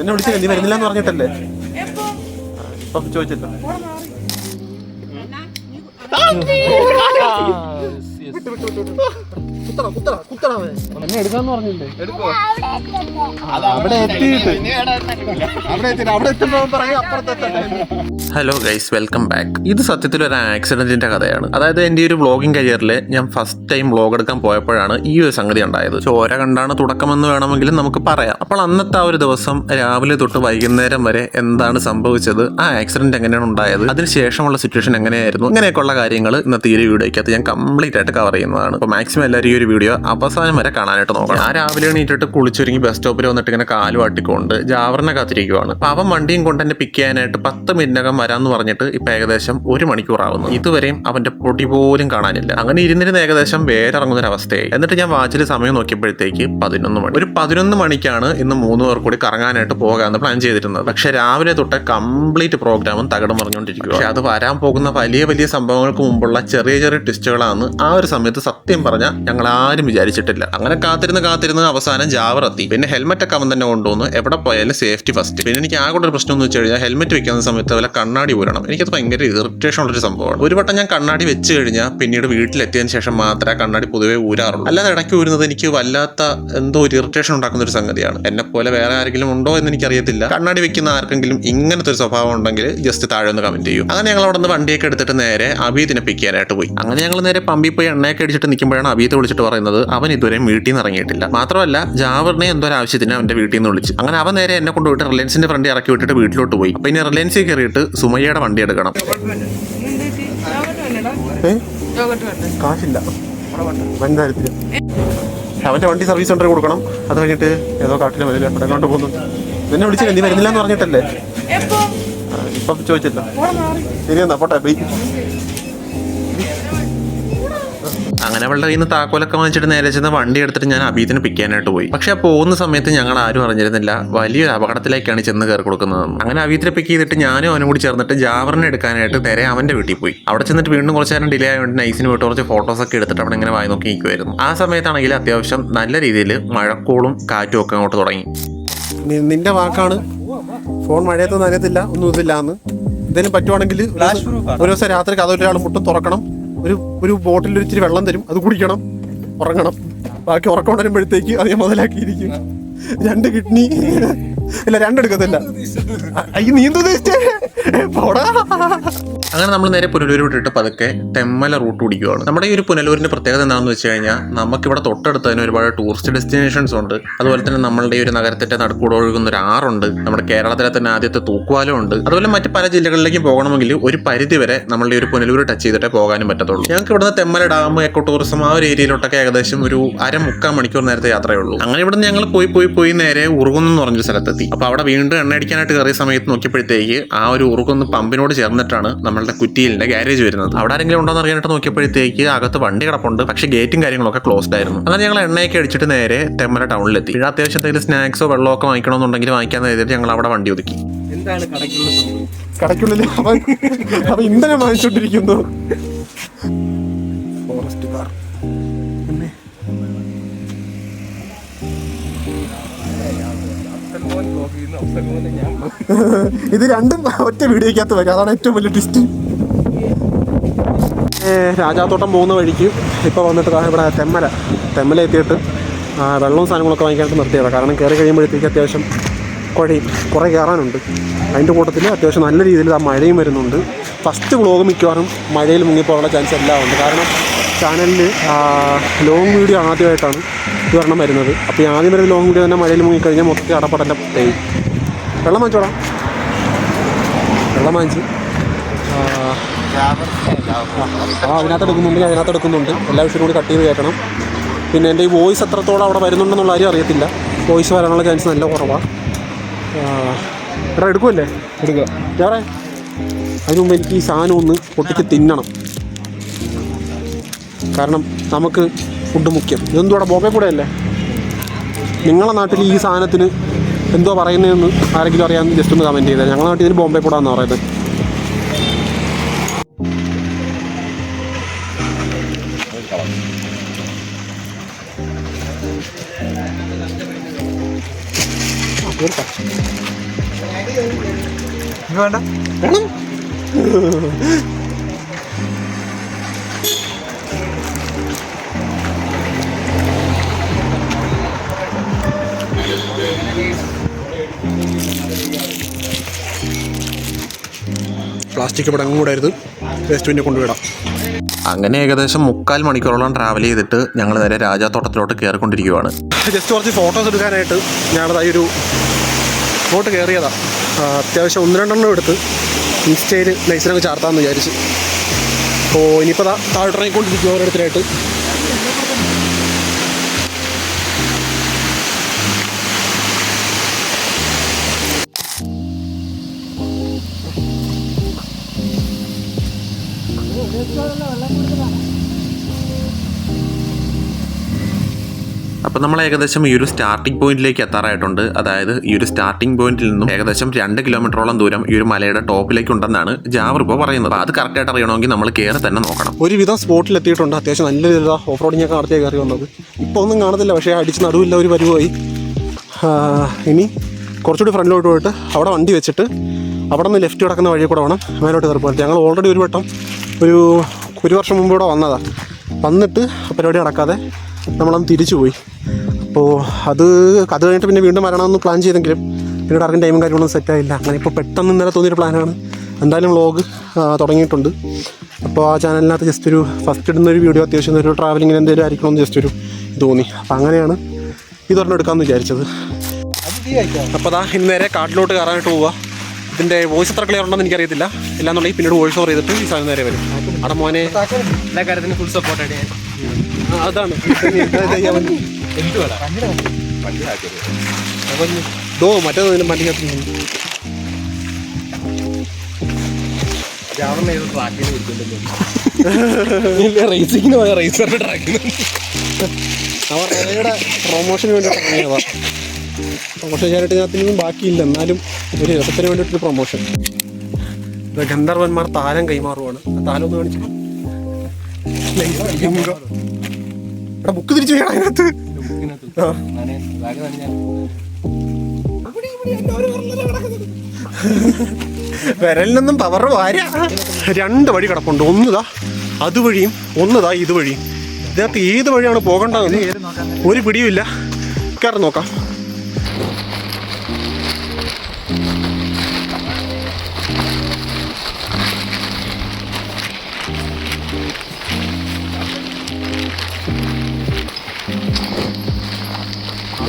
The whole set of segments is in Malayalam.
എന്നെ വിളിച്ചില്ല നീ വരുന്നില്ല എന്ന് പറഞ്ഞിട്ടല്ലേ? ഇപ്പൊ ചോദിച്ചല്ലോ. എന്നെ എടുക്കാന്ന് പറഞ്ഞില്ലേ? അവിടെ എത്തിയിട്ട്. അവിടെ എത്തിയിട്ട് അവിടെ എത്തുമ്പോ പറയും അപ്പുറത്തെ ഹലോ ഗൈസ് വെൽക്കം ബാക്ക് ഇത് സത്യത്തിൽ ഒരു ആക്സിഡന്റിന്റെ കഥയാണ്. അതായത് എന്റെ ഒരു വ്ളോഗിംഗ് കരിയറിൽ ഞാൻ ഫസ്റ്റ് ടൈം വ്ളോഗ് എടുക്കാൻ പോയപ്പോഴാണ് ഈ ഒരു സംഗതി ഉണ്ടായത്. ചോര കണ്ടാണ് തുടക്കമെന്ന് വേണമെങ്കിലും നമുക്ക് പറയാം. അപ്പോൾ അന്നത്തെ ആ ഒരു ദിവസം രാവിലെ തൊട്ട് വൈകുന്നേരം വരെ എന്താണ് സംഭവിച്ചത്? ആ ആക്സിഡന്റ് എങ്ങനെയാണ് ഉണ്ടായത്? അതിനുശേഷമുള്ള സിറ്റുവേഷൻ എങ്ങനെയായിരുന്നു? ഇങ്ങനെയൊക്കെയുള്ള കാര്യങ്ങൾ ഇന്നത്തെ ഈ ഒരു വീഡിയോയ്ക്കകത്ത് ഞാൻ കംപ്ലീറ്റ് ആയിട്ട് കവർ ചെയ്യുന്നതാണ്. അപ്പോൾ മാക്സിമം എല്ലാവരും ഈ ഒരു വീഡിയോ അവസാനം വരെ കാണാനായിട്ട് നോക്കണം. ആ രാവിലെ എണീറ്റിട്ട് കുളിച്ചൊരുങ്ങി ബസ് സ്റ്റോപ്പിൽ വന്നിട്ട് ഇങ്ങനെ കാൽ വാട്ടിക്കൊണ്ട് ജാവറിനെ കാത്തിരിക്കുവാണ്. അപ്പോൾ അവൻ വണ്ടിയും കൊണ്ട് എന്നെ പിക്ക് ചെയ്യാനായിട്ട് പത്ത് മിനിറ്റിനകം വരാമെന്ന് പറഞ്ഞിട്ട് ഇപ്പം ഏകദേശം ഒരു മണിക്കൂറാവുന്നു. ഇതുവരെയും അവന്റെ പൊടി പോലും കാണാനില്ല. അങ്ങനെ ഇരുന്നിരുന്ന് ഏകദേശം വേരിറങ്ങുന്ന ഒരു അവസ്ഥയായി എന്നിട്ട് ഞാൻ വാച്ചിൽ സമയം നോക്കിയപ്പോഴത്തേക്ക് പതിനൊന്ന് മണി. ഒരു പതിനൊന്ന് മണിക്കാണ് ഇന്ന് മൂന്ന് പേർ കൂടി കറങ്ങാനായിട്ട് പോകാമെന്ന് പ്ലാൻ ചെയ്തിരുന്നത്. പക്ഷെ രാവിലെ തൊട്ട് കംപ്ലീറ്റ് പ്രോഗ്രാമും തകടം പറഞ്ഞുകൊണ്ടിരിക്കുക പക്ഷെ അത് വരാൻ പോകുന്ന വലിയ വലിയ സംഭവങ്ങൾക്ക് മുമ്പുള്ള ചെറിയ ചെറിയ ട്വിസ്റ്റുകളാണ് ആ ഒരു സമയത്ത് സത്യം പറഞ്ഞാൽ ഞങ്ങൾ ആരും വിചാരിച്ചിട്ടില്ല. അങ്ങനെ കാത്തിരുന്ന് കാത്തിരുന്ന് അവസാനം ജാവർ എത്തി. പിന്നെ ഹെൽമെറ്റ് ഒക്കെ അവൻ തന്നെ കൊണ്ടുവന്നു എവിടെ പോയാലും സേഫ്റ്റി ഫസ്റ്റ് പിന്നെ എനിക്ക് ആകെ ഒരു പ്രശ്നം എന്ന് വെച്ച് കഴിഞ്ഞാൽ ഹെൽമെറ്റ് വെക്കുന്ന സമയത്ത് വല്ല കണ്ണാടി ഊരണം. എനിക്കത് ഭയങ്കര ഇറിറ്റേഷൻ ഉള്ളൊരു സംഭവമാണ്. ഒരു വട്ടം ഞാൻ കണ്ണാടി വെച്ച് കഴിഞ്ഞാൽ പിന്നീട് വീട്ടിലെത്തിയതിന് ശേഷം മാത്രമേ കണ്ണാടി പൊതുവെ ഊരാറുള്ളൂ. അല്ലാതെ ഇടയ്ക്ക് ഊരുന്നത് എനിക്ക് വല്ലാത്ത എന്തോ ഒരു ഇറിറ്റേഷൻ ഉണ്ടാക്കുന്ന ഒരു സംഗതിയാണ്. എന്നെ പോലെ വേറെ ആരെങ്കിലും ഉണ്ടോ എന്ന് എനിക്കറിയത്തില്ല. കണ്ണാടി വെക്കുന്ന ആർക്കെങ്കിലും ഇങ്ങനത്തെ ഒരു സ്വഭാവം ഉണ്ടെങ്കിൽ ജസ്റ്റ് താഴെ ഒന്ന് കമന്റ് ചെയ്യും. അങ്ങനെ ഞങ്ങൾ അവിടെ നിന്ന് വണ്ടിയൊക്കെ എടുത്തിട്ട് നേരെ അബീദിനെ പിക്ക് ചെയ്യാനായിട്ട് പോയി. അങ്ങനെ ഞങ്ങൾ നേരെ പമ്പിൽ പോയി എണ്ണയൊക്കെ അടിച്ചിട്ട് നിൽക്കുമ്പോഴാണ് അബീത്തെ വിളിച്ചിട്ട് പറയുന്നത് അവൻ ഇതുവരെ വീട്ടിൽ നിന്ന് ഇറങ്ങിയിട്ടില്ല. മാത്രമല്ല ജാവറിനെ എന്തോ ഒരു ആവശ്യത്തിന് അവന്റെ വീട്ടിൽ നിന്ന് വിളിച്ചു. അങ്ങനെ അവൻ നേരെ എന്നെ കൊണ്ടുപോയിട്ട് റിലയൻസിന്റെ ഫ്രണ്ട് ഇറക്കി വിട്ടിട്ട് വീട്ടിലോട്ട് പോയി. അപ്പൊ ഇനി റിലയൻസിൽ കയറിയിട്ട് സുമയ്യയുടെ വണ്ടി എടുക്കണം. കാശില്ല. അവന്റെ വണ്ടി സർവീസ് സെന്ററിൽ കൊടുക്കണം. അത് കഴിഞ്ഞിട്ട് ഏതോ കാട്ടിലെ വരില്ല അവിടെ കൊണ്ട് പോകുന്നു. നിന്നെ വിളിച്ചില്ല നീ വരുന്നില്ല എന്ന് പറഞ്ഞിട്ടല്ലേ ഇപ്പൊ ചോദിച്ചില്ല. ശരി എന്നാ പോട്ടെ ബൈ. അങ്ങനെ അവളുടെ കയ്യിൽ നിന്ന് താക്കോലൊക്കെ വാങ്ങിച്ചിട്ട് നേരെ ചെന്ന് വണ്ടി എടുത്തിട്ട് ഞാൻ അബീദിനെ പിക്കാനായിട്ട് പോയി. പക്ഷെ പോകുന്ന സമയത്ത് ഞങ്ങൾ ആരും അറിഞ്ഞിരുന്നില്ല. വലിയൊരു അപകടത്തിലേക്കാണ് ചെന്ന് കയറി കൊടുക്കുന്നത് അങ്ങനെ അബീദിനെ പിക്ക് ചെയ്തിട്ട് ഞാനും അവനും കൂടി ചേർന്നിട്ട് ജാവറിനെ എടുക്കാനായിട്ട് നേരെ അവന്റെ വീട്ടിൽ പോയി. അവിടെ ചെന്നിട്ട് വീണ്ടും കുറച്ച് നേരം ഡിലേ ആയതുകൊണ്ട് നൈസിന് പോയിട്ട് കുറച്ച് ഫോട്ടോസ് ഒക്കെ എടുത്തിട്ട് അവിടെ ഇങ്ങനെ വായി നോക്കി നിൽക്കുമായിരുന്നു ആ സമയത്താണെങ്കിൽ അത്യാവശ്യം നല്ല രീതിയിൽ മഴക്കോളും കാറ്റും ഒക്കെ അങ്ങോട്ട് തുടങ്ങി. നിന്റെ വാക്കാണ്. ഫോൺ മഴയത്ത് നനയത്തില്ല ഒന്നും ഇതില്ല എന്ന് എന്തെങ്കിലും പറ്റുവാണെങ്കിൽ ഒരു ദിവസം രാത്രി കഥ ഒരാൾ മുട്ടും തുറക്കണം. ഒരു ഒരു ബോട്ടിൽ ഒരിച്ചിരി വെള്ളം തരും. അത് കുടിക്കണം. ഉറങ്ങണം. ബാക്കി ഉറക്കം ഉണരുമ്പോഴത്തേക്ക് അത് മുതലാക്കിയിരിക്കും. രണ്ട് കിഡ്നി. ഇല്ല രണ്ടെടുക്കത്തില്ല. അയ്യ നീ എന്ത് ഉദ്ദേശിച്ചേ? പോടാ. അങ്ങനെ നമ്മൾ നേരെ പുനലൂർ വിട്ടിട്ട് പതുക്കെ തെമ്മല റൂട്ട് പിടിക്കുകയാണ് നമ്മുടെ ഈ ഒരു പുനലൂരിന്റെ പ്രത്യേകത എന്താണെന്ന് വെച്ച് കഴിഞ്ഞാൽ നമുക്കിവിടെ തൊട്ടടുത്ത് തന്നെ ഒരുപാട് ടൂറിസ്റ്റ് ഡെസ്റ്റിനേഷൻസ് ഉണ്ട്. അതുപോലെ തന്നെ നമ്മളുടെ ഈ ഒരു നഗരത്തിന്റെ നടുക്കൂടെ ഒഴുകുന്ന ഒരു ആറുണ്ട്. നമ്മുടെ കേരളത്തിലെ തന്നെ ആദ്യത്തെ തൂക്കുവാലം ഉണ്ട്. അതുപോലെ മറ്റ് പല ജില്ലകളിലേക്കും പോകണമെങ്കിൽ ഒരു പരിധി വരെ നമ്മളുടെ ഒരു പുനലൂർ ടച്ച് ചെയ്തിട്ടേ പോകാനും പറ്റത്തുള്ളൂ. ഞങ്ങൾക്ക് ഇവിടുന്ന് തെമ്മല ഡാം എക്കോ ടൂറിസം ആ ഒരു ഏരിയയിലോട്ടൊക്കെ ഏകദേശം ഒരു അര മുക്കാൽ മണിക്കൂർ നേരത്തെ യാത്രയുള്ളൂ അങ്ങനെ ഇവിടുന്ന് ഞങ്ങൾ പോയി പോയി പോയി നേരെ ഉറുകുന്നു എന്ന് പറഞ്ഞൊരു സ്ഥലത്തെത്തി അപ്പൊ അവിടെ വീണ്ടും എണ്ണ അടിക്കാനായിട്ട് കയറിയ സമയത്ത് നോക്കിയപ്പോഴത്തേക്ക് ആ ഒരു ഉറുക്കൊന്ന് പമ്പിനോട് ചേർന്നിട്ടാണ് നമ്മളുടെ കുറ്റിയിലിന്റെ ഗാരേജ് വരുന്നത്. അവിടെ ആരെങ്കിലും ഉണ്ടോ എന്ന് അറിയാനായിട്ട് നോക്കിയപ്പോഴത്തേക്ക് അകത്ത് വണ്ടി കിടപ്പുണ്ട് പക്ഷേ ഗേറ്റും കാര്യങ്ങളൊക്കെ ക്ലോസ്ഡ് ആയിരുന്നു. അങ്ങനെ ഞങ്ങൾ എണ്ണയൊക്കെ അടിച്ചിട്ട് നേരെ തെമ്മല ടൗണിലെത്തി. പിന്നെ അത്യാവശ്യം എന്തെങ്കിലും സ്നാക്സോ വെള്ളമോ ഒക്കെ വാങ്ങിക്കണമെന്നുണ്ടെങ്കിൽ വാങ്ങിക്കാൻ എഴുതിയിട്ട് ഞങ്ങൾ അവിടെ വണ്ടി ഒതുക്കി. എന്താണ് കടയ്ക്കുള്ളിൽ അവൻ അവൻ ഇന്ധനം വാങ്ങിച്ചോണ്ടിരിക്കുന്നു. ഫോറസ്റ്റ് കാർ ഇത് രണ്ടും ഒറ്റ വീഡിയോക്കകത്ത് വരും. അതാണ് ഏറ്റവും വലിയ ട്വിസ്റ്റ് രാജാത്തോട്ടം പോകുന്ന വഴിക്ക് ഇപ്പോൾ വന്നിട്ട് ഇവിടെ തെമ്മല. തെമ്മല എത്തിയിട്ട് വെള്ളവും സാധനങ്ങളൊക്കെ വാങ്ങിക്കാനായിട്ട് നിർത്തിയതാണ് കാരണം കയറി കഴിയുമ്പോഴത്തേക്ക് അത്യാവശ്യം കുഴയും കുറേ കയറാനുണ്ട്. അതിന്റെ കൂട്ടത്തിൽ അത്യാവശ്യം നല്ല രീതിയിൽ ആ മഴയും വരുന്നുണ്ട്. ഫസ്റ്റ് വ്ളോഗ് മിക്കവാറും മഴയിൽ മുങ്ങിപ്പോകാനുള്ള ചാൻസ് എല്ലാം ഉണ്ട്. കാരണം ചാനലിൽ ലോങ് വീഡിയോ ആദ്യമായിട്ടാണ് ഇത് ഒരെണ്ണം വരുന്നത്. അപ്പോൾ ഈ ആദ്യം വരുന്ന ലോങ് വീഡിയോ തന്നെ മഴയിൽ മുങ്ങിക്കഴിഞ്ഞാൽ മൊത്തം അടപ്പടന്റെ തേയും വെള്ളം വാങ്ങിച്ചോടാം വെള്ളം വാങ്ങിച്ച്. ആ, അതിനകത്ത് എടുക്കുന്നുണ്ട് അതിനകത്ത് എടുക്കുന്നുണ്ട് എല്ലാ വിഷയവും കൂടി കട്ട് ചെയ്ത് കേൾക്കണം. പിന്നെ എന്റെ ഈ വോയിസ് എത്രത്തോളം അവിടെ വരുന്നുണ്ടെന്നുള്ള കാര്യം അറിയത്തില്ല. വോയിസ് വരാനുള്ള ചാൻസ് നല്ല കുറവാണ് എടാ എടുക്കുമല്ലേ എടുക്കുക വേറെ അതിന് മുമ്പ് എനിക്ക് ഈ സാധനം ഒന്ന് പൊട്ടിച്ച് തിന്നണം. കാരണം നമുക്ക് ഫുഡ് മുഖ്യം. ഇതെന്തുവാടെ ബോബെ കൂടെ അല്ലേ? നിങ്ങളെ നാട്ടിൽ ഈ സാധനത്തിന് എന്തോ പറയുന്നതെന്ന് ആരെങ്കിലും അറിയാൻ ജസ്റ്റ് ഒന്ന് കമന്റ് ചെയ്താൽ ഞങ്ങളുടെ നാട്ടിൽ ഇതിന് ബോംബെ കൂടാന്ന് പറയുന്നത്. വേണ്ട. വേണം പ്ലാസ്റ്റിക് ഇവിടെ അങ്ങ് കൂടായിരുന്നു വേസ്റ്റ് പിന്നെ കൊണ്ടുവിടാം അങ്ങനെ ഏകദേശം മുക്കാൽ മണിക്കൂറോളം ട്രാവൽ ചെയ്തിട്ട് ഞങ്ങൾ നേരെ രാജാത്തോട്ടത്തിലോട്ട് കയറിക്കൊണ്ടിരിക്കുവാണ്. ജസ്റ്റ് കുറച്ച് ഫോട്ടോസ് എടുക്കാനായിട്ട് ഞങ്ങളതായി ഒരു ബോട്ട് കയറിയതാ. ആ, അത്യാവശ്യം ഒന്ന് രണ്ടെണ്ണം എടുത്ത് ഇൻസ്റ്റയിൽ നൈസിനൊക്കെ ചാർത്താമെന്ന് വിചാരിച്ച്. അപ്പോൾ ഇനിയിപ്പോൾ താഴെ താഴോട്ടിറങ്ങിക്കൊണ്ടിരിക്കും ഓരോരുത്തരായിട്ട്. അപ്പം നമ്മൾ ഏകദേശം ഈ ഒരു സ്റ്റാർട്ടിംഗ് പോയിന്റിലേക്ക് എത്താറായിട്ടുണ്ട്. അതായത് ഈ ഒരു സ്റ്റാർട്ടിംഗ് പോയിന്റിൽ നിന്നും ഏകദേശം രണ്ട് കിലോമീറ്ററോളം ദൂരം ഈ ഒരു മലയുടെ ടോപ്പിലേക്ക് ഉണ്ടെന്നാണ് ജാവർ ഇപ്പോൾ പറയുന്നത്. അത് കറക്റ്റായിട്ട് അറിയണമെങ്കിൽ നമ്മൾ കയറി തന്നെ നോക്കണം. ഒരുവിധം സ്പോട്ടിൽ എത്തിയിട്ടുണ്ട്. അത്യാവശ്യം നല്ല രീതിയിൽ ഓഫ് റോഡിങ് ഒക്കെ നടത്തിയ കയറി വന്നത്. ഇപ്പോൾ ഒന്നും കാണത്തില്ല. പക്ഷേ അടിച്ച് നടുവില്ല ഒരു പരിവായി. ഇനി കുറച്ചുകൂടി ഫ്രണ്ടിലോട്ട് പോയിട്ട് അവിടെ വണ്ടി വെച്ചിട്ട് അവിടെ നിന്ന് ലെഫ്റ്റ് കിടക്കുന്ന വഴി കൂടെ വേണം മേലോട്ട് കയറി പോകാൻ. ഞങ്ങൾ ഓൾറെഡി ഒരു വട്ടം ഒരു ഒരു വർഷം മുമ്പ് ഇവിടെ വന്നതാണ് വന്നിട്ട് പരിപാടി നടക്കാതെ നമ്മളന്ന് തിരിച്ചു പോയി അപ്പോൾ അത് അത് കഴിഞ്ഞിട്ട് പിന്നെ വീണ്ടും വരണമെന്ന് പ്ലാൻ ചെയ്തെങ്കിലും പിന്നീട് ആർക്കും ടൈമും കാര്യങ്ങളൊന്നും സെറ്റായില്ല അങ്ങനെ ഇപ്പോൾ പെട്ടെന്ന് ഇന്നലെ തോന്നിയൊരു പ്ലാനാണ് എന്തായാലും വ്ളോഗ് തുടങ്ങിയിട്ടുണ്ട്. അപ്പോൾ ആ ചാനലിനകത്ത് ജസ്റ്റ് ഒരു ഫസ്റ്റ് ഇടുന്ന ഒരു വീഡിയോ അത്യാവശ്യം ഒരു ട്രാവലിങ്ങിന് എന്തെങ്കിലും ആയിരിക്കണമെന്ന് ജസ്റ്റ് ഒരു തോന്നി. അപ്പോൾ അങ്ങനെയാണ് ഇതൊരെണ്ണം എടുക്കാമെന്ന് വിചാരിച്ചത്. അപ്പോൾ അതാ ഇന്ന് നേരെ കാട്ടിലോട്ട് കയറാനായിട്ട് പോവുക ഇതിന്റെ വോയിസ് എത്ര ക്ലിയർ ഉണ്ടെന്ന് എനിക്കറിയത്തില്ല. ഇല്ലാന്നുണ്ടെങ്കിൽ പിന്നീട് വോയിസ് ഓവർ ചെയ്തിട്ട് ഈ സാധനം നേരെ വരും. അവിടെ മോനെ എല്ലാ കാര്യത്തിനും ഫുൾ സപ്പോർട്ട് ഞാൻ ആ, അതാണ്. ഡോ മറ്റേ കൊടുക്കുന്നുണ്ടല്ലോ റേസിങ്ങിന് പോയ റേസറിന്റെ ട്രാക്കിന് അവർ റേയുടെ പ്രൊമോഷന് വേണ്ടിയിട്ട് ഇറങ്ങിയതാ പ്രൊമോഷൻ ചെയ്യാനായിട്ട് ഇതിനകത്തൊന്നും ബാക്കിയില്ല. എന്നാലും ഒരു രസത്തിന് വേണ്ടിയിട്ടൊരു പ്രൊമോഷൻ ഗന്ധർവന്മാർ താരം കൈമാറുവാണ്. താരം ഒന്ന് കാണിച്ചു? എടാ ബുക്ക് തിരിച്ചു വേണം അതിനകത്ത്? വിരലിനൊന്നും പവർ വാര. രണ്ട് വഴി കിടപ്പുണ്ട്. ഒന്നുതാ അതുവഴിയും ഒന്നുതാ ഇതുവഴിയും. ഇതിനകത്ത് ഏത് വഴിയാണ് പോകേണ്ടതെന്ന് ഒരു പിടിയുമില്ല. കയറി നോക്കാം.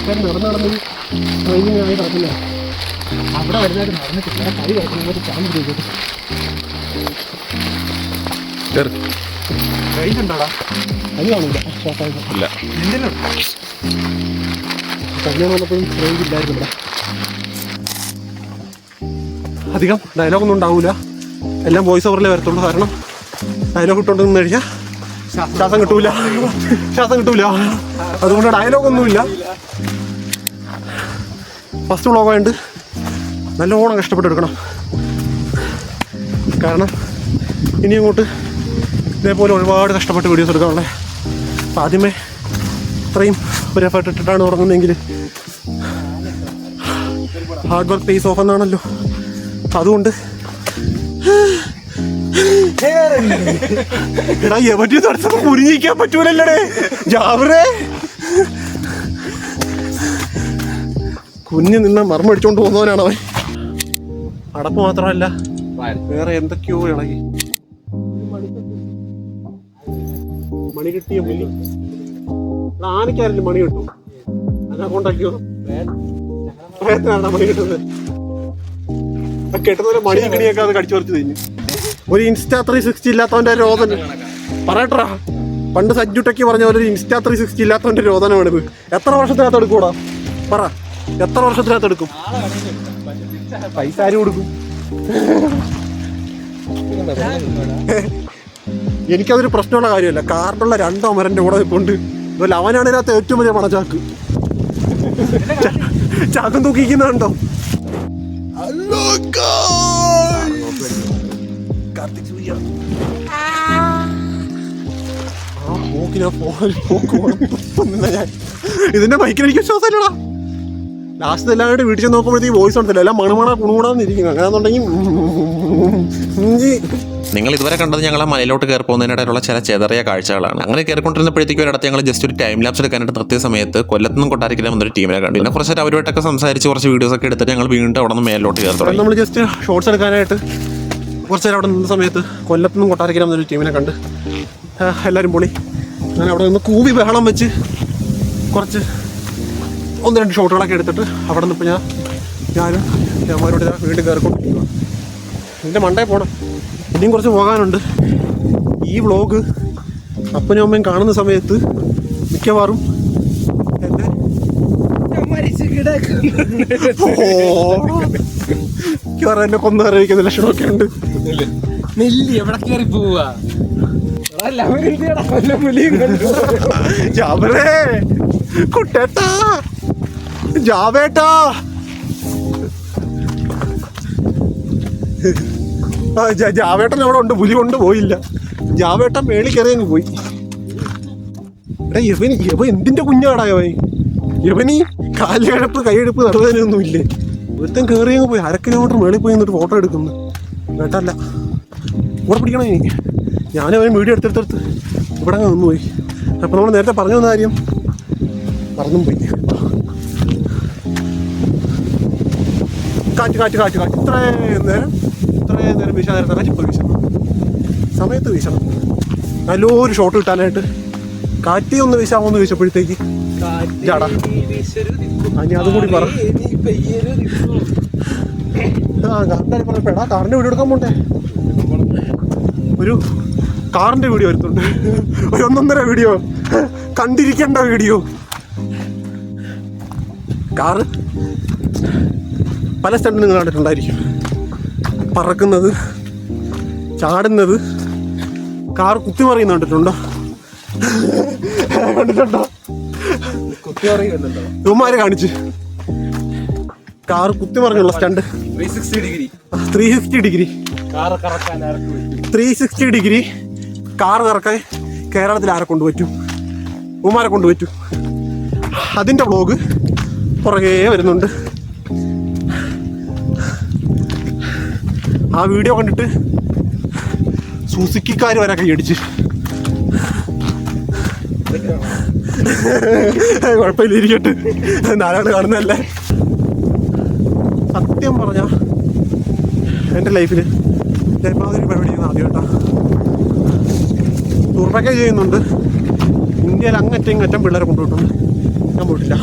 ആൾക്കാർ നടന്ന് നടന്ന് ട്രെയിനിങ് നടന്നില്ല. അവിടെ വരുന്നതായിട്ട് നടന്നിട്ടില്ല. കൈ കഴിക്കുന്നവർ ചാമ്പ് ചെയ്തിട്ട് അധികം ഡയലോഗ് അത് കാണില്ല ഷോർട്ടായിട്ട് ഇല്ല. കല്യാണം വന്നപ്പോഴും റേഞ്ച് ഇല്ലായിരുന്നു ഇവിടെ. അധികം ഡയലോഗൊന്നും ഉണ്ടാവില്ല എല്ലാം വോയിസ് ഓവറിലേ വരത്തുള്ളൂ. കാരണം ഡയലോഗ് ഇട്ടുകൊണ്ട് നിന്ന് കഴിഞ്ഞാൽ ശ്വാസം കിട്ടൂല. ശ്വാസം കിട്ടൂല. അതുകൊണ്ട് ഡയലോഗൊന്നുമില്ല ഫസ്റ്റ് വ്ളോഗായതുകൊണ്ട് നല്ലോണം കഷ്ടപ്പെട്ടെടുക്കണം കാരണം ഇനി അങ്ങോട്ട് ഇതേപോലെ ഒരുപാട് കഷ്ടപ്പെട്ട് വീഡിയോസ് എടുക്കാനുള്ളത് അപ്പം ആദ്യമേ ഇത്രയും ഒരു എഫേർട്ട് ഇട്ടിട്ടാണ് തുടങ്ങുന്നതെങ്കിൽ ഹാർഡ് വർക്ക് പേസ് ഓഫ് എന്നാണല്ലോ. അതുകൊണ്ട് എടാ എവറ്റി കുരിഞ്ഞിക്കാൻ പറ്റൂലല്ലേ ജാവറേ കുഞ്ഞ് നിന്ന് മർമ്മ അടിച്ചോണ്ട് പോകുന്നവനാണ് അവൻ. അടപ്പ് മാത്രമല്ല വേറെ എന്തൊക്കെയോ ഇളകി. മണി കിട്ടിയ പുലി ആനയ്ക്കാരില്ല മണി കിട്ടും അതിനെ കൊണ്ടാക്കിയോ പ്രയത്നാണ് മണി കിട്ടുന്നത്. ആ കെട്ടുന്നവരെ മണി കിണിയൊക്കെ അത് കടിച്ചു പറിച്ചു തിന്നു. ഒരു ഇൻസ്റ്റാ ത്രീ സിക്സ്റ്റി ഇല്ലാത്തവന്റെ രോദന. പറയട്ടാ പണ്ട് സജ്ജുട്ടയ്ക്ക് പറഞ്ഞ പോലെ ഒരു ഇൻസ്റ്റാ ത്രീ സിക്സ്റ്റി ഇല്ലാത്തവന്റെ രോദനമാണിത്. എത്ര വർഷത്തിനകത്ത് എടുക്കൂടാ പറ. എത്ര വർഷത്തിനകത്ത് എടുക്കും പൈസ ആര് കൊടുക്കും എനിക്കതൊരു പ്രശ്നമുള്ള കാര്യമല്ല കാർഡുള്ള രണ്ടോ അമരന്റെ കൂടെ കൊണ്ട് അതുപോലെ അവനാണ് ഇതിനകത്ത് ഏറ്റവും വലിയ പണച്ചാക്ക് ചാക്കും തൂക്കിക്കുന്നുണ്ടോ ഇതിന്റെ ബൈക്കിൽ എനിക്ക് വിശ്വാസമില്ലടാ ലാസ്റ്റ് എല്ലാവരും വീട്ടിൽ ചെന്ന് നോക്കുമ്പോഴത്തേക്ക് വോയിസ് ഉണ്ടല്ലോ. എല്ലാം മണമണ കുണുകൂടാന്നിരിക്കുന്നു അങ്ങനെയാണെന്നുണ്ടെങ്കിൽ ഇഞ്ചി. നിങ്ങൾ ഇതുവരെ കണ്ടത് ഞങ്ങൾ ആ മലയിലോട്ട് കയറി പോകുന്നതിനിടയിലുള്ള ചില ചെതറിയ കാഴ്ചകളാണ്. അങ്ങനെ കയറിക്കൊണ്ടിരുന്നപ്പോഴത്തേക്കും ഒരിടത്ത് ഞങ്ങൾ ജസ്റ്റ് ഒരു ടൈം ലാപ്സ് എടുക്കാനായിട്ട് നിർത്തിയ സമയത്ത് കൊല്ലത്തുനിന്നും കൊട്ടാരിക്കലും എന്നൊരു ടീമിനെ കണ്ടു. പിന്നെ കുറച്ച് അവരുമായിട്ടൊക്കെ സംസാരിച്ച് കുറച്ച് വീഡിയോസ് ഒക്കെ എടുത്തിട്ട് ഞങ്ങൾ വീണ്ടും അവിടെ നിന്ന് മേലോട്ട് കയറി തുടങ്ങി. നമ്മൾ ജസ്റ്റ് ഷോർട്സ് എടുക്കാനായിട്ട് കുറച്ച് നേരം അവിടെ നിന്ന സമയത്ത് കൊല്ലത്തുനിന്നും കൊട്ടാരിക്കലം എന്നൊരു ടീമിനെ കണ്ട്. എല്ലാവരും പൊളി. അങ്ങനെ അവിടെ നിന്ന് കൂവി ബഹളം വെച്ച് കുറച്ച് ഒന്ന് രണ്ട് ഷോട്ടുകളൊക്കെ എടുത്തിട്ട് അവിടെ നിന്ന് ഇപ്പോൾ ഞാൻ ഞാനും ഞാന്മാരോട് ഞാൻ വീണ്ടും കയറിക്കൊണ്ടിരിക്കുക എന്റെ മണ്ടേ പോകണം ഇനിയും കുറച്ച് പോകാനുണ്ട്. ഈ വ്ളോഗ് അപ്പനും അമ്മയും കാണുന്ന സമയത്ത് മിക്കവാറും എന്റെ മിക്കവാറും എന്നെ കൊന്നു അറിയിക്കുന്ന ലക്ഷണമൊക്കെ ഉണ്ട്. നെല്ലി എവിടെ കയറി പോവാ? ജാബറേ കുട്ടേട്ടാ. ജാവേട്ടാ. ജാവേട്ടൻ അവിടെ ഉണ്ട് പുലി കൊണ്ട് പോയില്ല. ജാവേട്ടൻ മേളിൽ കയറി അങ്ങ് പോയി. എടാ ഇവൻ യവ എന്തിന്റെ കുഞ്ഞാടാ യവൻ യവനി കാലുകഴപ്പ് കൈയെടുപ്പ് നടന്നതിനൊന്നും ഇല്ലേ ഒരുത്തൻ കയറി അങ്ങ് പോയി. അര കിലോമീറ്റർ മേളിൽ പോയി എന്നിട്ട് ഫോട്ടോ എടുക്കുന്നു. കേട്ടല്ല ഇവിടെ പിടിക്കണേ എനിക്ക് ഞാനവൻ വീഡിയോ എടുത്തെടുത്തെടുത്ത് ഇവിടെ അങ്ങ് നിന്ന് പോയി. അപ്പോൾ നമ്മൾ നേരത്തെ പറഞ്ഞു വന്ന കാര്യം മറന്നും പോയി. കാറ്റ് കാറ്റ് കാറ്റ് കാറ്റ്. ഇത്രയും നേരം ഇത്രയും നേരം വീശാൻ നേരത്തെ കാറ്റ് ഇപ്പോൾ വീശണം സമയത്ത് വീശണം. നല്ലൊരു ഷോട്ട് കിട്ടാനായിട്ട് കാറ്റി ഒന്ന് വീശാമോന്ന് വീശപ്പോഴത്തേക്ക് ജാടാ. ആ, ഇനി അതും കൂടി പറ. ആ കാറിന്റെ വീഡിയോ എടുക്കാൻ പോണ്ടേ? ഒരു കാറിന്റെ വീഡിയോ വരുത്തുണ്ട് ഒരു ഒന്നൊന്നര വീഡിയോ. കണ്ടിരിക്കേണ്ട വീഡിയോ. കാറ്. പല സ്ഥലത്തും നിങ്ങൾ കണ്ടിട്ടുണ്ടായിരിക്കും. പറക്കുന്നത് ചാടുന്നത് കാർ കുത്തി മറിയുന്ന കണ്ടിട്ടുണ്ടോ? കണ്ടിട്ടുണ്ടോ? ഉമ്മാരെ ഇവന്മാരെ കാണിച്ച്. കാർ കുത്തി മറിഞ്ഞുള്ള stunt. Three sixty degree. Three sixty degree. Three sixty degree. Car കറക്കാൻ കേരളത്തിൽ ആരെ കൊണ്ടുപറ്റും? ഉമാരെ കൊണ്ടുപറ്റും. അതിന്റെ വ്ളോഗ് പുറകേ വരുന്നുണ്ട്. ആ വീഡിയോ കണ്ടിട്ട് സൂസിക്കാർ വരെ കൈയടിച്ച് കുഴപ്പമില്ല ഇരിക്കട്ടെ നാലാണ് കാണുന്നതല്ലേ? സത്യം പറഞ്ഞ എന്റെ ലൈഫിൽ ജന്മാതിരി പരിപാടി ചെയ്യുന്ന ആദ്യമായിട്ടാണ് ടൂർ ചെയ്യുന്നുണ്ട്. ഇന്ത്യയിൽ അങ്ങറ്റം ഇങ്ങറ്റം പിള്ളേരെ കൊണ്ടുപോയിട്ടുണ്ട്. ഞാൻ പോയിട്ടില്ല.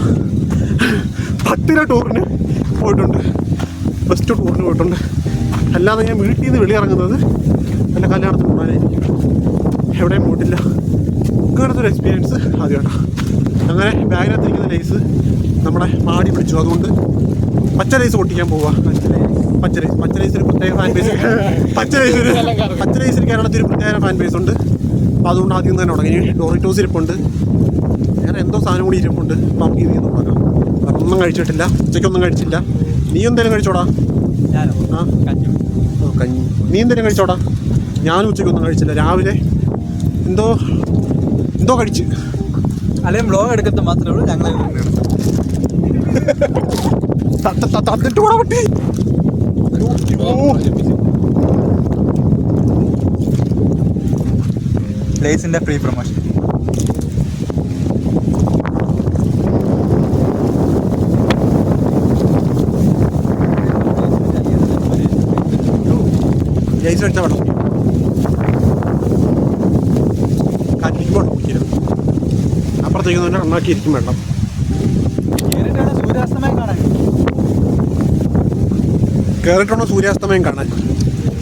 പത്തിര ടൂറിന് പോയിട്ടുണ്ട്. ബെസ്റ്റ് ടൂറിന് പോയിട്ടുണ്ട്. അല്ലാതെ ഞാൻ വീട്ടിൽ നിന്ന് വെളിയിറങ്ങുന്നത് എന്റെ കല്യാണത്തിന് പോകാനായിരിക്കും. എവിടെയും പോയിട്ടില്ല. അങ്ങനത്തെ ഒരു എക്സ്പീരിയൻസ് ആദ്യമായിട്ടാണ് അങ്ങനെ ബാഗിനകത്തിരിക്കുന്ന ലൈസ് നമ്മുടെ മാടി പിടിച്ചു. അതുകൊണ്ട് പച്ച ലൈസ് പൊട്ടിക്കാൻ പോവുക പച്ച ലൈസ് പച്ച ലൈസിന് പ്രത്യേക ഫാൻ ബേസ് പച്ച ലൈസിന് പച്ച ലൈസിന് കേരളത്തിൽ ഒരു പ്രത്യേക ഫാൻ ബേസ് ഉണ്ട്. അപ്പോൾ അതുകൊണ്ട് ആദ്യം തന്നെ തുടങ്ങി. ഡോറിറ്റോസ് ഇരിപ്പുണ്ട്. വേറെ എന്തോ സാധനം കൂടി ഇരിപ്പുണ്ട്. നമുക്ക് ഇത് ചെയ്ത് തുടങ്ങാം ഒന്നും കഴിച്ചിട്ടില്ല. ഉച്ചയ്ക്കൊന്നും കഴിച്ചില്ല. നീ എന്തെങ്കിലും കഴിച്ചോടാ? ആ? കഞ്ഞി. നീ എന്തിനും കഴിച്ചോടാ ഞാനും ഉച്ചയ്ക്കൊന്നും കഴിച്ചില്ല. രാവിലെ എന്തോ എന്തോ കഴിച്ച്. അല്ലെങ്കിൽ ബ്ലോഗ് എടുക്കത്ത് മാത്രമേ ഉള്ളൂ ഞങ്ങളെ തന്നിട്ട് കൂടെ പറ്റി ലേസിന്റെ ഫ്രീ പ്രൊമോഷൻ ലൈസ് അടിച്ച വെള്ളം കാറ്റിരിക്കുമ്പോൾ കുടിക്കരുത് അപ്പുറത്തേക്ക് തന്നെ അണ്ണാക്കിയിരിക്കും വെള്ളം. കയറിട്ടുള്ള സൂര്യാസ്തമയം കാണാൻ.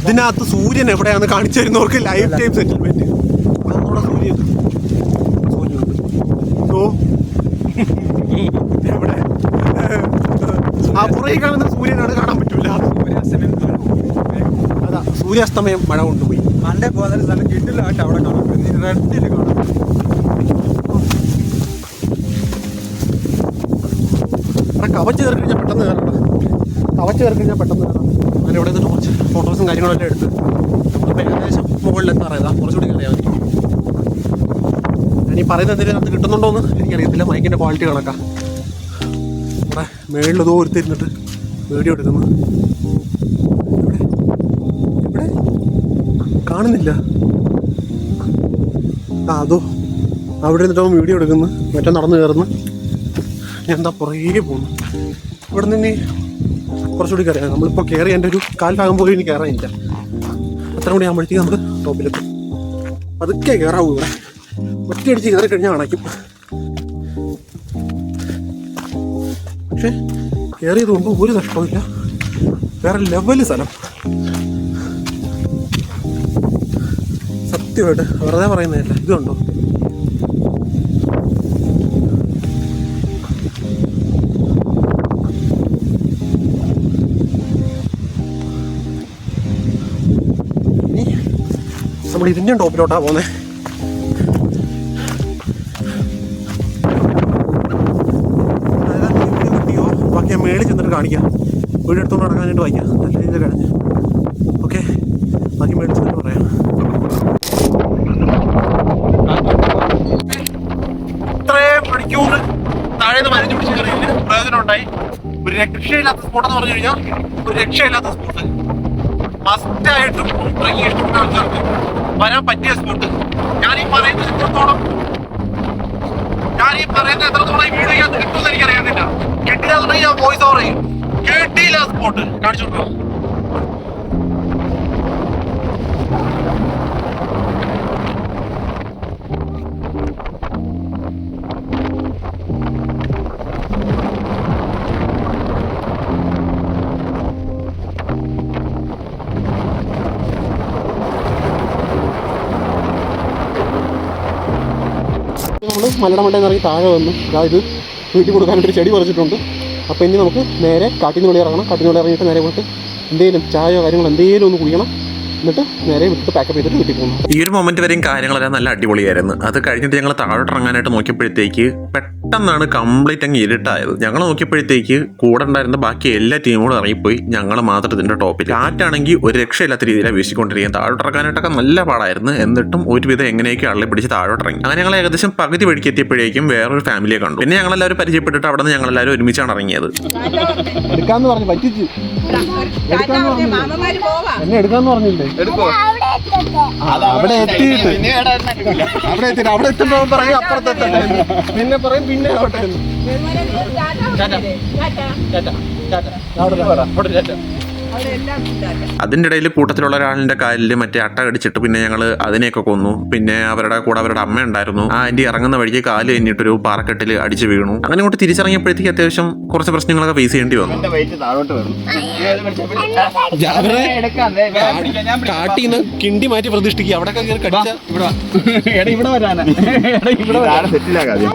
ഇതിനകത്ത് സൂര്യൻ എവിടെയാന്ന് കാണിച്ചു തരുന്നവർക്ക് ലൈഫ് ടൈം സെറ്റിൽമെന്റ് നമ്മുടെ സൂര്യൻ സൂര്യനുണ്ട് ഓ. എവിടെ? ആ പുറകെ കാണുന്ന സൂര്യനാണ് കാണാൻ പറ്റൂല സൂര്യാസ്തമയം കാണാൻ അതാ സൂര്യാസ്തമയം മഴ കൊണ്ടുപോയി. പണ്ടേ പോകുന്ന ഒരു സ്ഥലം കിട്ടില്ലാട്ട് അവിടെ കാണാം റെഡിൽ കാണാം അവിടെ കവച്ച് കയറി കഴിഞ്ഞാൽ പെട്ടെന്ന് കയറണം. കവച്ച് കയറി കഴിഞ്ഞാൽ പെട്ടെന്ന് കയറണം. അങ്ങനെ ഇവിടെ നിന്ന് കുറച്ച് ഫോട്ടോസും കാര്യങ്ങളൊക്കെ എടുത്ത് നമ്മളിപ്പോൾ ഏകദേശം മുകളിലെത്താറായതാ കുറച്ചുകൂടി കയറിയാൽ മതി. ഞാൻ ഈ എന്തെങ്കിലും അത് കിട്ടുന്നുണ്ടോ എന്ന് എനിക്കറിയത്തില്ല. മൈക്കിന്റെ ക്വാളിറ്റി കണക്കാം. ഇവിടെ മേളിലതോ ഒരുത്തിരുന്നിട്ട് വീഡിയോ എടുക്കുന്നു എവിടെ എവിടെ കാണുന്നില്ല. ആ അതോ. അവിടെ നിന്നിട്ടാവും വീഡിയോ എടുക്കുന്നു. മറ്റേ നടന്നു കയറുന്നു. ഞാൻ എന്താ പുറകെ പോകുന്നു. ഇവിടെ നിന്ന് കുറച്ചുകൂടി കയറിയാൽ നമ്മളിപ്പോൾ കയറി എന്റെ ഒരു കാൽ പോലും ഇനി കയറാനില്ല. അത്ര കൂടി ആകുമ്പോഴത്തേക്ക് നമുക്ക് ടോപ്പിലെത്തും. പതുക്കെ കയറാവൂ ഇവിടെ. ഒറ്റയടിച്ച് കയറി കഴിഞ്ഞാൽ അണയ്ക്കും. പക്ഷെ കയറിയത് കൊണ്ട് ഒരു നഷ്ടമില്ല വേറെ ലെവൽ സ്ഥലം. സത്യമായിട്ട് വെറുതെ പറയുന്നതല്ല ഇതുണ്ടോ? നമ്മൾ ഇതിന്റെ ടോപ്പിലോട്ടാ പോകുന്നത് കിട്ടിയോ ബാക്കി മേളിൽ ചെന്നിട്ട് കാണിക്കാം. വീടെടുത്തോണ്ട് നടക്കാനായിട്ട് വായിക്കാം. നല്ല രീതിയിൽ കഴിഞ്ഞ്. ഓക്കെ ബാക്കി മേളിൽ ചെന്നിട്ട് പറയാം ഇത്രയും മണിക്കൂർ താഴെ നിന്ന് മരിച്ചു പിടിച്ച് കയറിയതിന് പ്രയോജനം ഉണ്ടായി ഒരു രക്ഷയില്ലാത്ത സ്പോട്ട് എന്ന് പറഞ്ഞു കഴിഞ്ഞാൽ ഒരു രക്ഷയില്ലാത്ത സ്പോട്ട് മസ്റ്റായിട്ടും ട്രക്കിംഗ് ഇഷ്ടപ്പെട്ട ആൾക്കാർക്ക് വരാൻ പറ്റിയ സ്പോട്ട് ഞാൻ ഈ പറയുന്നത് എത്രത്തോളം ഞാൻ ഈ പറയുന്നത് എത്രത്തോളം ഈ വീഡിയോ കിട്ടുമെന്ന് എനിക്ക് അറിയുന്നില്ല കിട്ടില്ല ഞാൻ വോയിസ് ഓവർ ചെയ്യും. കിട്ടിയില്ല സ്പോട്ട് കാണിച്ചു കൊടുക്കാം മലയുടെ മണ്ടയിൽ ഇറങ്ങി താഴെ വന്നു. അതായത് വീട്ടിൽ കൊടുക്കാനായിട്ടൊരു ചെടി പറിച്ചിട്ടുണ്ട്. അപ്പോൾ ഇനി നമുക്ക് നേരെ കാട്ടിൽ നിന്ന് ഇറങ്ങണം. കാട്ടിൽ നിന്ന് ഇറങ്ങിയിട്ട് നേരെ പോയിട്ട് എന്തെങ്കിലും ചായയോ കാര്യങ്ങൾ എന്തെങ്കിലും ഒന്ന് കുടിക്കണം. എന്നിട്ട് നേരെ ചെയ്തിട്ട് ഈ ഒരു മൊമെന്റ് വരെയും കാര്യങ്ങളെല്ലാം നല്ല അടിപൊളിയായിരുന്നു. അത് കഴിഞ്ഞിട്ട് ഞങ്ങൾ താഴോട്ട് ഇറങ്ങാനായിട്ട് നോക്കിയപ്പോഴത്തേക്ക് പെട്ടെന്നാണ് കംപ്ലീറ്റ് അങ്ങ് ഇരുട്ടായത്. ഞങ്ങൾ നോക്കിയപ്പോഴത്തേക്ക് കൂടെ ഉണ്ടായിരുന്ന ബാക്കി എല്ലാ ടീമുകളും ഇറങ്ങിപ്പോയി. ഞങ്ങൾ മാത്രം ഇതിന്റെ ടോപ്പിൽ കാറ്റാണെങ്കിൽ ഒരു രക്ഷയില്ലാത്ത രീതിയിലാണ് വീശിക്കൊണ്ടിരിക്കുന്നത് താഴോട്ട് ഇറങ്ങാനായിട്ടൊക്കെ നല്ല പാടായിരുന്നു. എന്നിട്ടും ഒരുവിധം എങ്ങനെയൊക്കെ അള്ളി പിടിച്ച് താഴോട്ട് ഇറങ്ങി അങ്ങനെ ഞങ്ങൾ ഏകദേശം പകുതി വഴിക്ക് എത്തിയപ്പോഴേക്കും വേറൊരു ഫാമിലിയെ കണ്ടു. പിന്നെ ഞങ്ങളെല്ലാവരും പരിചയപ്പെട്ടിട്ട് അവിടെ നിന്ന് ഞങ്ങളെല്ലാവരും ഒരുമിച്ചാണ് ഇറങ്ങിയത്. എടുക്കാന്ന് പറഞ്ഞു പറ്റിച്ച്. എടുക്കാന്ന് പറഞ്ഞില്ലേ? അവിടെ എത്തിയിട്ട്. അവിടെ എത്തിയിട്ട്. അവിടെ എത്തുമ്പോ പറയും അപ്പുറത്തെത്തട്ടെ പിന്നെ പറയും പിന്നെ ആവട്ടെ എന്ന്. അവിടെ എല്ലാം ഉണ്ടാക്കാം അതിന്റെ ഇടയിൽ കൂട്ടത്തിലുള്ള ഒരാളിന്റെ കാലിൽ മറ്റേ അട്ട കടിച്ചിട്ട് പിന്നെ ഞങ്ങൾ അതിനെയൊക്കെ കൊന്നു. പിന്നെ അവരുടെ കൂടെ അവരുടെ അമ്മ ഉണ്ടായിരുന്നു. ആ ആന്റി ഇറങ്ങുന്ന വഴിക്ക് കാൽ കഴിഞ്ഞിട്ടൊരു പാറക്കെട്ടിൽ അടിച്ച് വീണു. അങ്ങനെ ഇങ്ങോട്ട് തിരിച്ചിറങ്ങിയപ്പോഴത്തേക്ക് അത്യാവശ്യം കുറച്ച് പ്രശ്നങ്ങളൊക്കെ ഫേസ് ചെയ്യേണ്ടി വന്നു. കിണ്ടി മാറ്റി പ്രതിഷ്ഠിക്കുക അവിടെ ഇവിടെ വരാനാ. ഇവിടെ സെറ്റിലാകാതെ.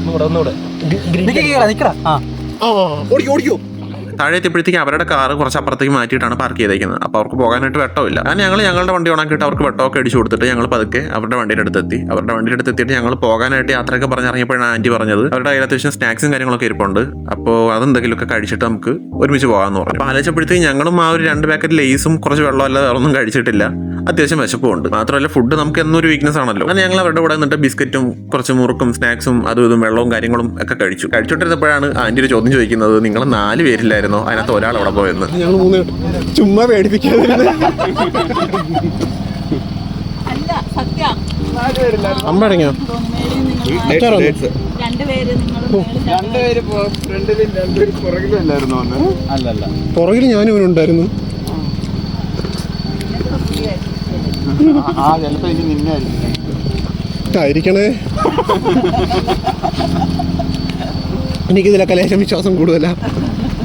ഒന്നുകൂടെ ഒന്നുകൂടെ ആ ഓടിക്കോ ഓടിക്കോ. താഴെ എത്തിയപ്പോഴത്തേക്ക് അവരുടെ കാറ് കുറച്ച് അപ്പുറത്തേക്ക് മാറ്റിയിട്ടാണ് പാർക്ക് ചെയ്തേക്കുന്നത്. അപ്പോൾ അവർക്ക് പോകാനായിട്ട് വെട്ടമില്ല. അങ്ങനെ ഞങ്ങൾ ഞങ്ങളുടെ വണ്ടി ഓണാക്കിയിട്ട് അവർക്ക് വെട്ടമൊക്കെ അടിച്ചു കൊടുത്തിട്ട് ഞങ്ങൾ പതുക്കെ അവരുടെ വണ്ടിയുടെ അടുത്തെത്തി. അവരുടെ വണ്ടിയുടെ അടുത്ത് എത്തിയിട്ട് ഞങ്ങൾ പോകാനായിട്ട് യാത്രയൊക്കെ പറഞ്ഞിറങ്ങിയപ്പോഴാണ് ആന്റി പറഞ്ഞത്. അവരുടെ കയ്യിൽ അത്യാവശ്യം സ്നാക്സും കാര്യങ്ങളൊക്കെ ഇരിപ്പുണ്ട്. അപ്പോൾ അതെന്തെങ്കിലുമൊക്കെ കഴിച്ചിട്ട് നമുക്ക് ഒരുമിച്ച് പോകാമെന്ന് പറഞ്ഞു. അപ്പോൾ ആലോചിച്ചപ്പോഴത്തേക്ക് ഞങ്ങളും ആ ഒരു രണ്ട് പാക്കറ്റ് ലേസും കുറച്ച് വെള്ളം അല്ലാതെ കഴിച്ചിട്ടില്ല. അത്യാവശ്യം വിശപ്പുണ്ട് മാത്രമല്ല ഫുഡ് നമുക്ക് എന്നൊരു വീക്ക്നെസ് ആണല്ലോ. അങ്ങനെ ഞങ്ങൾ അവരുടെ കൂടെ നിന്നിട്ട് ബിസ്ക്കറ്റും കുറച്ച് മുറുക്കും സ്നാക്സും അതും ഇതും വെള്ളവും കാര്യങ്ങളും ഒക്കെ കഴിച്ചു. കഴിച്ചുകൊണ്ടിരുന്നപ്പോഴാണ് ആന്റി ഒരു ചോദ്യം ചോദിക്കുന്നത് നിങ്ങൾ നാല് പേരില്ലായിരുന്നോ? അതിനകത്ത് ഒരാൾ അവിടെ പോയെന്ന്? ഞങ്ങൾ മൂന്ന് ചുമ്മാ പേടിപ്പിക്കാതെ അല്ല സത്യം. അമ്മ അല്ലല്ല. പുറകിൽ ഞാനും ഇവനുണ്ടായിരുന്നു ആ ചിലപ്പോ ഇനി നിന്നായിരിക്കും ആയിരിക്കണേ എനിക്കിതിലൊക്കെ ലേശം വിശ്വാസം കൂടുതലാ.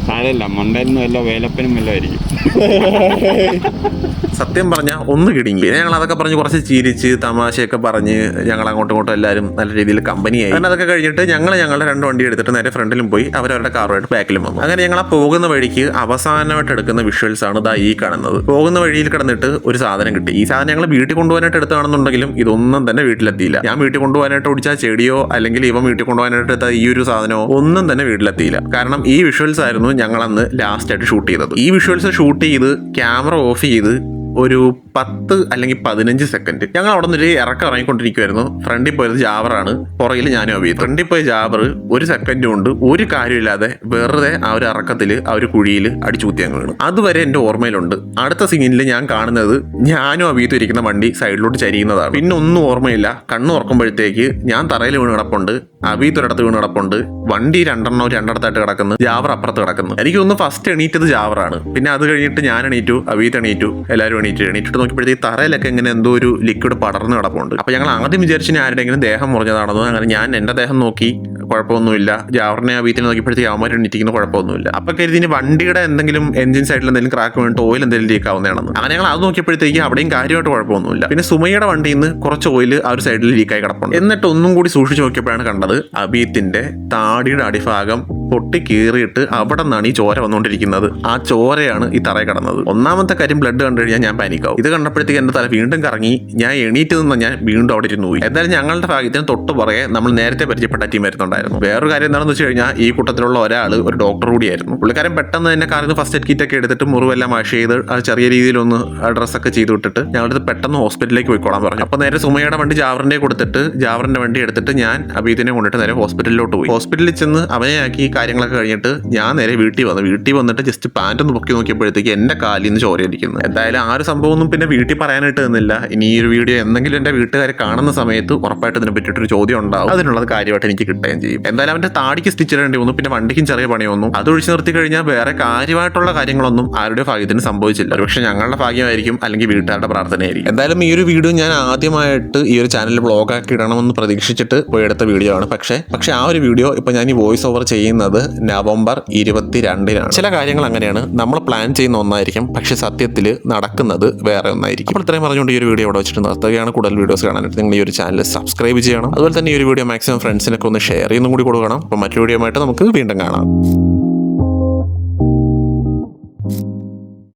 സാരല്ല മണ്ടലിനും വല്ല വേലപ്പനും വല്ല ആയിരിക്കും. സത്യം പറഞ്ഞാൽ ഒന്ന് കിടിങ്ങി. ഞങ്ങൾ അതൊക്കെ പറഞ്ഞ് കുറച്ച് ചിരിച്ച് തമാശയൊക്കെ പറഞ്ഞ് ഞങ്ങൾ അങ്ങോട്ടും ഇങ്ങോട്ടും എല്ലാവരും നല്ല രീതിയിൽ കമ്പനിയായി അങ്ങനെ അതൊക്കെ കഴിഞ്ഞിട്ട് ഞങ്ങൾ ഞങ്ങളുടെ രണ്ട് വണ്ടി എടുത്തിട്ട് നേരെ ഫ്രണ്ടിലും പോയി അവരവരുടെ കാറുമായിട്ട് ബാക്കിലും വന്നു. അങ്ങനെ ഞങ്ങൾ ആ പോകുന്ന വഴിക്ക് അവസാനമായിട്ട് എടുക്കുന്ന വിഷ്വൽസ് ആണ് ഇതാ ഈ കാണുന്നത്. പോകുന്ന വഴിയിൽ കിടന്നിട്ട് ഒരു സാധനം കിട്ടി. ഈ സാധനം ഞങ്ങൾ വീട്ടിൽ കൊണ്ടുപോകാനായിട്ട് എടുത്താണെന്നുണ്ടെങ്കിലും ഇതൊന്നും തന്നെ വീട്ടിലെത്തിയില്ല. ഞാൻ വീട്ടിൽ കൊണ്ടുപോകാനായിട്ട് ഓടിച്ച ചെടിയോ അല്ലെങ്കിൽ ഇവൻ വീട്ടിൽ കൊണ്ടുപോകാനായിട്ട് എടുത്ത ഈ ഒരു സാധനമോ ഒന്നും തന്നെ വീട്ടിലെത്തിയില്ല. കാരണം ഈ വിഷ്വൽസ് ആയിരുന്നു ഞങ്ങൾ അന്ന് ലാസ്റ്റ് ആയിട്ട് ഷൂട്ട് ചെയ്തത്. ഈ വിഷ്വൽസ് ഷൂട്ട് ചെയ്ത് ക്യാമറ ഓഫ് ചെയ്ത് ഒരു പത്ത് അല്ലെങ്കിൽ പതിനഞ്ച് സെക്കൻഡ് ഞങ്ങൾ അവിടെ നിന്നൊരു ഇറക്കം ഇറങ്ങിക്കൊണ്ടിരിക്കുവായിരുന്നു. ഫ്രണ്ടിൽ പോയത് ജാബറാണ് പുറകിൽ ഞാനും അഭിയത് ഫ്രണ്ടിൽ പോയ ജാബർ ഒരു സെക്കൻഡ് കൊണ്ട് ഒരു കാര്യമില്ലാതെ വെറുതെ ആ ഒരു ഇറക്കത്തിൽ ആ ഒരു കുഴിയിൽ അടിച്ചുകുത്തി അങ്ങ് വീണു. അതുവരെ എന്റെ ഓർമ്മയിലുണ്ട്. അടുത്ത സീനിൽ ഞാൻ കാണുന്നത് ഞാനും അഭിയത്തും ഇരിക്കുന്ന വണ്ടി സൈഡിലോട്ട് ചരിയുന്നതാണ്. പിന്നെ ഒന്നും ഓർമ്മയില്ല. കണ്ണു തുറക്കുമ്പോഴത്തേക്ക് ഞാൻ തറയിൽ വീണ് കിടപ്പുണ്ട്. അബീത്ത് ഒരിടത്ത് വീണ് കിടപ്പുണ്ട്. വണ്ടി രണ്ടെണ്ണോ രണ്ടിടത്തായിട്ട് കിടക്കുന്നു. ജാവർ അപ്പുറത്ത് കിടക്കുന്നു. എനിക്ക് ഒന്ന് ഫസ്റ്റ് എണീറ്റത് ജാവറാണ് പിന്നെ അത് കഴിഞ്ഞിട്ട് ഞാൻ എണീറ്റു അബീത്ത് എണീറ്റു എല്ലാവരും എണീറ്റു എണീറ്റിട്ട് നോക്കിയപ്പോഴത്തേക്ക് തറയിലൊക്കെ ഇങ്ങനെ എന്തോ ഒരു ലിക്വിഡ് പടർന്ന് കിടപ്പുണ്ട്. അപ്പൊ ഞങ്ങൾ ആദ്യം വിചാരിച്ചു ഞാൻ ആരുടെയെങ്കിലും ദേഹം മുറിഞ്ഞതാണെന്ന് അങ്ങനെ ഞാൻ എന്റെ ദേഹം നോക്കി കുഴപ്പമൊന്നുമില്ല. ജാവറിനെ ആ വീട്ടിൽ നോക്കിയപ്പോഴത്തേക്ക് അവന്മാർ എണീറ്റിക്കുന്ന കുഴപ്പമൊന്നുമില്ല. അപ്പൊ കരുതി വണ്ടിയുടെ എന്തെങ്കിലും എഞ്ചിൻ സൈഡിൽ എന്തെങ്കിലും ക്രാക്ക് വീണിട്ട് ഓയിൽ എന്തെങ്കിലും ലീക്ക് ആവുന്നതാണെന്ന്. അങ്ങനെ ഞങ്ങൾ അത് നോക്കിയപ്പോഴത്തേക്ക് അവിടെയും കാര്യമായിട്ട് കുഴപ്പമൊന്നുമില്ല. പിന്നെ സുമയുടെ വണ്ടിയിൽ നിന്ന് കുറച്ച് ഓയിൽ ആ ഒരു സൈഡിൽ ലീക്കായി കിടപ്പുണ്ട്. എന്നിട്ട് ഒന്നും കൂടി സൂക്ഷിച്ചു നോക്കിയപ്പോഴാണ് കണ്ടത് അബീത്തിന്റെ താടിയുടെ അടിഭാഗം പൊട്ടി കീറിയിട്ട് അവിടെ നിന്നാണ് ഈ ചോര വന്നുകൊണ്ടിരിക്കുന്നത്. ആ ചോരയാണ് ഈ തറയിൽ കടന്നത്. ഒന്നാമത്തെ കാര്യം ബ്ലഡ് കണ്ടു കഴിഞ്ഞാൽ ഞാൻ പാനിക്കാവും ഇത് കണ്ടപ്പോഴത്തേക്ക് എന്റെ തല വീണ്ടും കറങ്ങി. ഞാൻ എണീറ്റ് നിന്ന് ഞാൻ വീണ്ടും അവിടെ ഇരുന്ന് പോയി എന്തായാലും ഞങ്ങളുടെ ഭാഗ്യത്തിന് തൊട്ട് പുറകെ നമ്മൾ നേരത്തെ പരിചയപ്പെട്ട ടീം വരുന്നുണ്ടായിരുന്നു വേറൊരു കാര്യം എന്താണെന്ന് വെച്ച് കഴിഞ്ഞാൽ ഈ കൂട്ടത്തിലുള്ള ഒരാൾ ഒരു ഡോക്ടർ കൂടിയായിരുന്നു. പുള്ളിക്കാരൻ പെട്ടെന്ന് തന്നെ കാറിന് ഫസ്റ്റ് എയ്ഡ് കിറ്റ് ഒക്കെ എടുത്തിട്ട് മുറിവെല്ലാം വാഷ് ചെയ്ത് ചെറിയ രീതിയിലൊന്ന് ഡ്രസ്സൊക്കെ ചെയ്ത് വിട്ടിട്ട് ഞങ്ങളുടെ പെട്ടെന്ന് ഹോസ്പിറ്റലിലേക്ക് പോയിക്കോളാൻ പറഞ്ഞു. അപ്പോൾ നേരെ സുമയുടെ വണ്ടി ജാവറിന്റെ കൊടുത്തിട്ട് ജാവറിന്റെ വണ്ടി എടുത്തിട്ട് ഞാൻ അബീദിനെ കൊണ്ടിട്ട് നേരെ ഹോസ്പിറ്റലിലോട്ട് പോയി. ഹോസ്പിറ്റലിൽ ചെന്ന് അവനെ ആക്കി കാര്യങ്ങളൊക്കെ കഴിഞ്ഞിട്ട് ഞാൻ നേരെ വീട്ടിൽ വന്നു. വീട്ടിൽ വന്നിട്ട് ജസ്റ്റ് പാന്റ് ഒന്ന് പൊക്കി നോക്കിയപ്പോഴത്തേക്ക് എന്റെ കാലിൽ നിന്ന് ചോരയിരിക്കുന്നു എന്തായാലും ആ ഒരു സംഭവമൊന്നും പിന്നെ വീട്ടിൽ പറയാനായിട്ട് നിന്നില്ല. ഇനി ഈ ഒരു വീഡിയോ എന്തെങ്കിലും എന്റെ വീട്ടുകാരെ കാണുന്ന സമയത്ത് ഉറപ്പായിട്ട് ഇതിനെ പറ്റിയിട്ടൊരു ചോദ്യം ഉണ്ടാവും. അതിനുള്ളത് കാര്യമായിട്ട് എനിക്ക് കിട്ടുകയും ചെയ്യും. എന്തായാലും അവന്റെ താടിക്ക് സ്റ്റിച്ച് ഇടേണ്ടി വന്നു. പിന്നെ വണ്ടിക്കും ചെറിയ പണി വന്നു. അത് ഒഴിച്ചു നിർത്തി കഴിഞ്ഞാൽ വേറെ കാര്യമായിട്ടുള്ള കാര്യങ്ങളൊന്നും ആരുടെ ഭാഗ്യത്തിന് സംഭവിച്ചില്ല. പക്ഷേ ഞങ്ങളുടെ ഭാഗ്യമായിരിക്കും അല്ലെങ്കിൽ വീട്ടുകാരുടെ പ്രാർത്ഥനയായിരിക്കും. എന്തായാലും ഈ ഒരു വീഡിയോ ഞാൻ ആദ്യമായിട്ട് ഈ ഒരു ചാനലിൽ ബ്ലോഗാക്കി ഇടണമെന്ന് പ്രതീക്ഷിച്ചിട്ട് പോയി എടുത്ത വീഡിയോ ആണ്. പക്ഷേ പക്ഷേ ആ ഒരു വീഡിയോ ഇപ്പോൾ ഞാൻ ഈ വോയിസ് ഓവർ ചെയ്യുന്നത് നവംബർ ഇരുപത്തിരണ്ടിനാണ്. ചില കാര്യങ്ങൾ അങ്ങനെയാണ്. നമ്മൾ പ്ലാൻ ചെയ്യുന്ന ഒന്നായിരിക്കും പക്ഷെ സത്യത്തിൽ നടക്കുന്നത് വേറെ ഒന്നായിരിക്കും. അപ്പോൾ ഇത്രയും പറഞ്ഞുകൊണ്ട് ഈ ഒരു വീഡിയോ ഇവിടെ വെച്ചിട്ട് നിർത്തുകയാണ്. കൂടുതൽ വീഡിയോസ് കാണാനായിട്ട് നിങ്ങൾ ഈ ഒരു ചാനൽ സബ്സ്ക്രൈബ് ചെയ്യണം. അതുപോലെ തന്നെ ഈ ഒരു വീഡിയോ മാക്സിമം ഫ്രണ്ട്സിനൊക്കെ ഒന്ന് ഷെയർ ചെയ്യുന്നതും കൂടി കൊടുക്കണം. അപ്പോൾ മറ്റു വീഡിയോ ആയിട്ട് നമുക്ക് വീണ്ടും കാണാം.